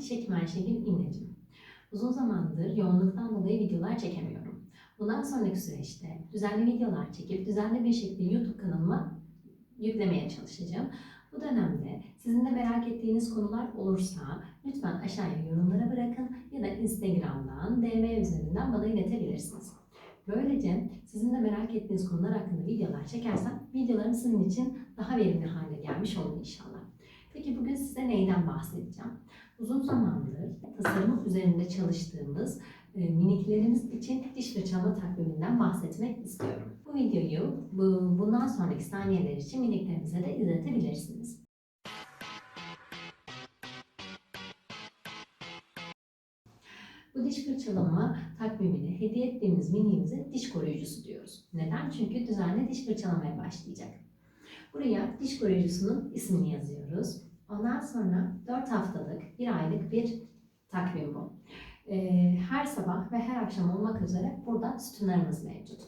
diş hekimi Ayşegül İnneciğim. Uzun zamandır yoğunluktan dolayı videolar çekemiyorum. Bundan sonraki süreçte düzenli videolar çekip düzenli bir şekilde YouTube kanalıma yüklemeye çalışacağım. Bu dönemde sizin de merak ettiğiniz konular olursa lütfen aşağıya yorumlara bırakın ya da Instagram'dan, DM üzerinden bana iletebilirsiniz. Böylece sizin de merak ettiğiniz konular hakkında videolar çekersem videolarım sizin için daha verimli hale gelmiş olur inşallah. Peki bugün size neyden bahsedeceğim? Uzun zamandır tasarım üzerinde çalıştığımız e, miniklerimiz için diş fırçalama takviminden bahsetmek istiyorum. Bu videoyu bu, bundan sonraki saniyeler için miniklerimize de izletebilirsiniz. Bu diş fırçalama takvimini hediye ettiğimiz miniğimize diş koruyucusu diyoruz. Neden? Çünkü düzenli diş fırçalamaya başlayacak. Buraya diş koruyucusunun ismini yazıyoruz. Ondan sonra 4 haftalık, 1 aylık bir takvim bu. Ee, her sabah ve her akşam olmak üzere burada sütunlarımız mevcut.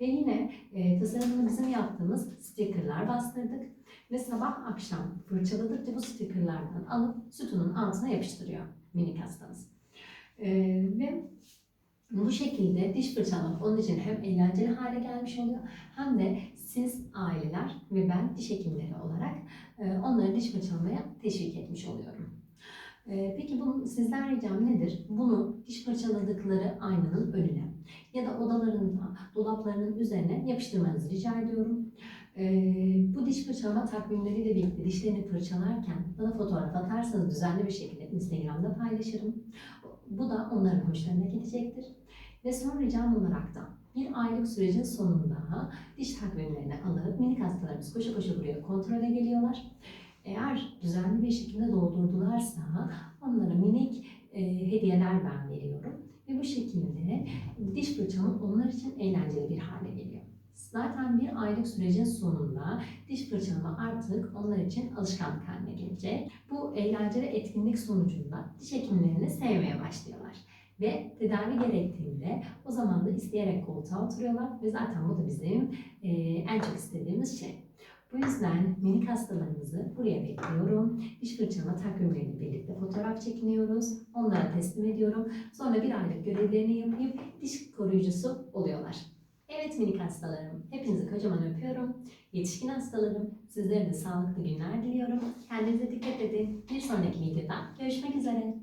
Ve yine e, tasarımını bizim yaptığımız stickerlar bastırdık. Ve sabah akşam fırçaladıkça bu stickerlardan alıp sütunun altına yapıştırıyor minik hastamız. Ee, ve bu şekilde diş fırçalamak onun için hem eğlenceli hale gelmiş oluyor hem de siz aileler ve ben diş hekimleri olarak e, onları diş fırçalamaya teşvik etmiş oluyorum. E, Peki bunun sizden ricam nedir? Bunu diş fırçaladıkları aynanın önüne ya da odalarında, dolaplarının üzerine yapıştırmanızı rica ediyorum. E, Bu diş fırçalama takvimleriyle birlikte dişlerini fırçalarken bana fotoğraf atarsanız düzenli bir şekilde Instagram'da paylaşırım. Bu da onların hoşlarına gidecektir. Ve son ricam olarak da bir aylık sürecin sonunda diş takvimlerini alıp minik hastalarımız koşu koşu buraya kontrole geliyorlar. Eğer düzenli bir şekilde doldurdularsa onlara minik e, hediyeler ben veriyorum. Ve bu şekilde diş fırçamı onlar için eğlenceli bir hale geliyor. Zaten bir aylık sürecin sonunda diş fırçalama artık onlar için alışkanlık haline gelecek. Bu eğlenceli etkinlik sonucunda diş hekimlerini sevmeye başlıyorlar. Ve tedavi gerektiğinde o zaman da isteyerek koltuğa oturuyorlar ve zaten bu da bizim e, en çok istediğimiz şey. Bu yüzden minik hastalarımızı buraya bekliyorum. Diş fırçalama takvimleriyle birlikte fotoğraf çekiniyoruz. Onlara teslim ediyorum. Sonra bir aylık görevlerini yapıp diş koruyucusu oluyorlar. Evet minik hastalarım, hepinizi kocaman öpüyorum. Yetişkin hastalarım, sizlere de sağlıklı günler diliyorum. Kendinize dikkat edin. Bir sonraki videoda görüşmek üzere.